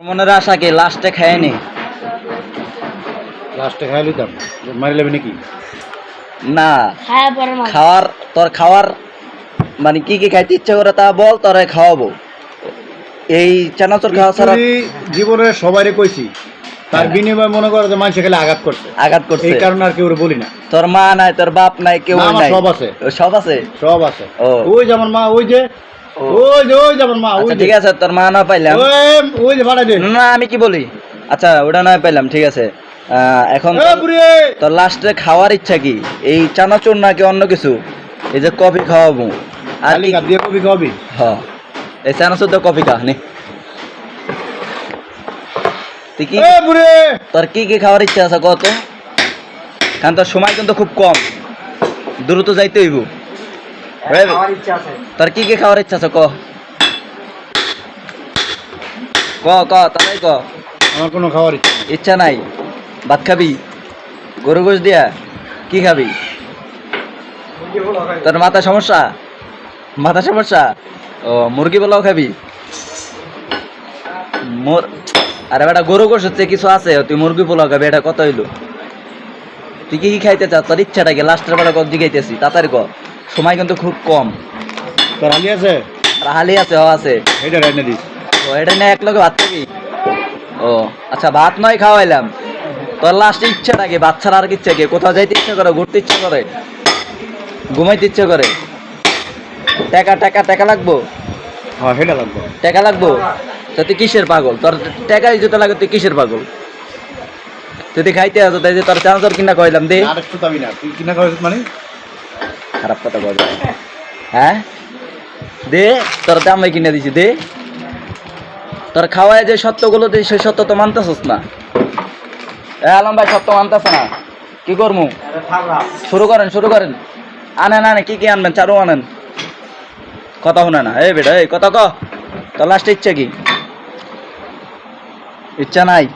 মনের আশা কি লাস্টে খায়নি? লাস্টে খাই লইতাম। মারি লেবে নাকি? না। পরে মাছ। খাওয়ার তোর খাওয়ার মানে কি কি খাইতে ইচ্ছা করে তা বল তোরে খাওয়াবো। এই চানাচুর খাওয়া ছাড়া জীবনে সবারই কইছি তার বিনিময়ে মনে করে যে মানুষ খেলে আঘাত করছে। আঘাত করছে। এই কারণে আর কেউ বলি না। তোর মা নাই তোর বাপ নাই কেউ না, আমার নাই সব আছে। সব আছে? সব আছে। ও। ওই যেমন মা ওই যে। ওই ওই যেমন মা আচ্ছা ঠিক আছে তোর মা না পাইলাম। ওই ওই না আমি কি বলি? আচ্ছা ওটা নয় পাইলাম ঠিক আছে। এখন তোর- লাস্টে খাওয়ার ইচ্ছা কি? এই চানাচুর নাকি অন্য কিছু? এই যে কফি খাওয়াবো। আর দিয়ে হ। এই চানাচুর তো কফি খা নে। কি তোর কি কি খাওয়ার ইচ্ছা আছে কত? কারণ তোর সময় কিন্তু খুব কম। দ্রুত যাইতে হইব। তোর কি কি খাওয়ার ইচ্ছা আছে ক? ক ক তাই ক। আমার কোনো খাওয়ার ইচ্ছা ইচ্ছা নাই? ভাত খাবি? গরু গোশ দিয়া? কি খাবি? তোর মাথা সমস্যা? মাথা সমস্যা? ও মুরগি পোলাও খাবি? মোর আরে বেটা গরু গোশ হচ্ছে কিছু আছে তুই মুরগি পোলাও খাবি এটা কত হইল? তুই কি কি খাইতে চাস? তোর ইচ্ছাটা কি? লাস্টের বেলা কত জিগাইতেছি তাড়াতাড়ি ক। সময় কিন্তু খুব কম। তোর হালি আছে? আর হালি আছে হ আছে। এটা রান্না দিস। ও এটা না এক লগে ভাত খাবি? ও আচ্ছা ভাত নয় খাওয়াইলাম। তোর লাস্টে ইচ্ছাটা কি? ভাত ছাড়া আর ইচ্ছা কি? কোথাও যাইতে ইচ্ছা করে ঘুরতে ইচ্ছা করে? ঘুমাইতে ইচ্ছা করে? টাকা টাকা টাকা লাগবো? হ্যাঁ সেটা লাগবে। টাকা লাগবো? তো তুই কিসের পাগল? তোর টাকা যেতে লাগে তুই কিসের পাগল? তুই খাইতে আছো তাই যে তোর চানাচুর কিনা কইলাম দে। আর একটু না তুই কিনা মানে? খারাপ কথা বলবে হ্যাঁ? দে, তোর দামে কিনে দিছি, দে। তোর খাওয়ায় যে সত্যগুলো দিই সেই সত্য তো মানতেছস না। এ, আলম ভাই, সত্য মানতেছ না। কি করমু? শুরু করেন শুরু করেন। আনেন আনে কি কি আনবেন? চারু আনেন। কথা শুনে না। এই বেটা, এই, কথা ক। তোর লাস্টে ইচ্ছা কি? ইচ্ছা নাই।